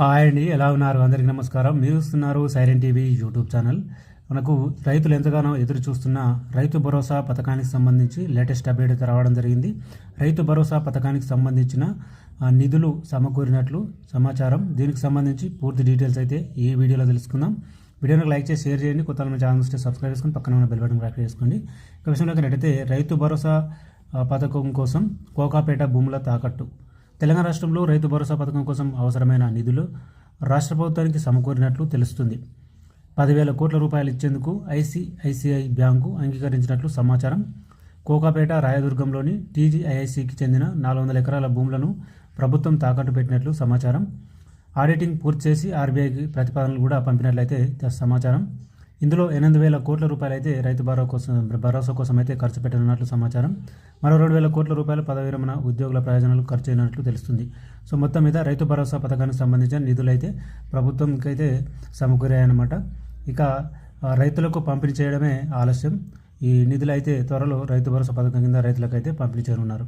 Hi అండి ఎలా ఉన్నారు? అందరికీ నమస్కారం. మీరు చూస్తున్నారు సైరన్ టీవీ యూట్యూబ్ ఛానల్. మనకు రైతులు ఎంతగానో ఎదురు చూస్తున్న రైతు భరోసా పథకానికి సంబంధించి లేటెస్ట్ అప్డేట్ రావడం జరిగింది. రైతు భరోసా పథకానికి సంబంధించిన నిధులు సమకూరినట్లు సమాచారం. దీనికి సంబంధించి పూర్తి డీటెయిల్స్ అయితే ఈ వీడియోలో తెలుసుకుందాం. వీడియోని లైక్ చేసి షేర్ చేయండి. కొత్త మన ఛానల్ వస్తే సబ్స్క్రైబ్ చేసుకొని పక్కన ఉన్న బెల్ బటన్ యాక్టివ్ చేసుకోండి. ఇక విషయంలోకి రైతు భరోసా పథకం కోసం కోకాపేట భూముల తాకట్టు. తెలంగాణ రాష్ట్రంలో రైతు భరోసా పథకం కోసం అవసరమైన నిధులు రాష్ట్ర ప్రభుత్వానికి సమకూరినట్లు తెలుస్తుంది. పదివేల కోట్ల రూపాయలు ఇచ్చేందుకు ఐసిఐసిఐ బ్యాంకు అంగీకరించినట్లు సమాచారం. కోకాపేట రాయదుర్గంలోని టీజీఐఐసికి చెందిన నాలుగు వందల ఎకరాల భూములను ప్రభుత్వం తాకట్టు పెట్టినట్లు సమాచారం. ఆడిటింగ్ పూర్తి చేసి ఆర్బీఐకి ప్రతిపాదనలు కూడా పంపినట్లయితే సమాచారం. ఇందులో ఎనిమిది వేల కోట్ల రూపాయలు అయితే రైతు భరోసా కోసం భరోసా కోసం అయితే ఖర్చు పెట్టనున్నట్లు సమాచారం. మరో రెండు వేల కోట్ల రూపాయలు పదవి విరమణ ఉద్యోగుల ప్రయోజనాలు ఖర్చు అయినట్లు తెలుస్తుంది. సో మొత్తం మీద రైతు భరోసా పథకానికి సంబంధించిన నిధులు అయితే ప్రభుత్వంకైతే సమకూరాయన్నమాట. ఇక రైతులకు పంపిణీ చేయడమే ఆలస్యం. ఈ నిధులు అయితే త్వరలో రైతు భరోసా పథకం కింద రైతులకైతే పంపిణీ చేయనున్నారు.